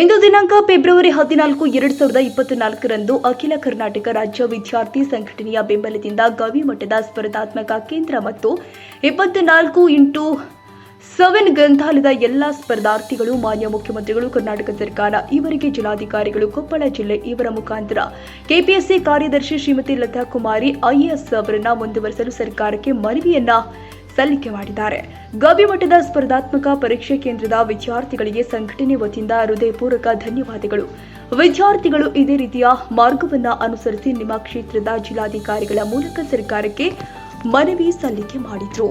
ಇಂದು ದಿನಾಂಕ ಫೆಬ್ರವರಿ ಹದಿನಾಲ್ಕು, ಎರಡು ಸಾವಿರದ ಇಪ್ಪತ್ನಾಲ್ಕರಂದು ಅಖಿಲ ಕರ್ನಾಟಕ ರಾಜ್ಯ ವಿದ್ಯಾರ್ಥಿ ಸಂಘಟನೆಯ ಬೆಂಬಲದಿಂದ ಗವಿ ಮಟ್ಟದ ಸ್ಪರ್ಧಾತ್ಮಕ ಕೇಂದ್ರ ಮತ್ತು ಇಪ್ಪತ್ನಾಲ್ಕು ಇಂಟು ಸೆವೆನ್ ಗ್ರಂಥಾಲಯದ ಎಲ್ಲ ಸ್ಪರ್ಧಾರ್ಥಿಗಳು, ಮಾನ್ಯ ಮುಖ್ಯಮಂತ್ರಿಗಳು, ಕರ್ನಾಟಕ ಸರ್ಕಾರ, ಇವರಿಗೆ ಜಿಲ್ಲಾಧಿಕಾರಿಗಳು, ಕೊಪ್ಪಳ ಜಿಲ್ಲೆ ಇವರ ಮುಖಾಂತರ ಕೆಪಿಎಸ್ಸಿ ಕಾರ್ಯದರ್ಶಿ ಶ್ರೀಮತಿ ಲತಾ ಕುಮಾರಿ ಐಎಎಸ್ ಅವರನ್ನ ಮುಂದುವರೆಸಲು ಸರ್ಕಾರಕ್ಕೆ ಮನವಿಯನ್ನ ಸಲ್ಲಿಕೆ ಮಾಡಿದ್ದಾರೆ ಗವಿಮಠದ ಸ್ಪರ್ಧಾತ್ಮಕ ಪರೀಕ್ಷೆ ಕೇಂದ್ರದ ವಿದ್ಯಾರ್ಥಿಗಳಿಗೆ ಸಂಘಟನೆ ವತಿಯಿಂದ ಹೃದಯಪೂರ್ವಕ ಧನ್ಯವಾದಗಳು. ವಿದ್ಯಾರ್ಥಿಗಳು ಇದೇ ರೀತಿಯ ಮಾರ್ಗವನ್ನ ಅನುಸರಿಸಿ ನಿಮ್ಮ ಕ್ಷೇತ್ರದ ಜಿಲ್ಲಾಧಿಕಾರಿಗಳ ಮೂಲಕ ಸರ್ಕಾರಕ್ಕೆ ಮನವಿ ಸಲ್ಲಿಕೆ ಮಾಡಿದ್ರು.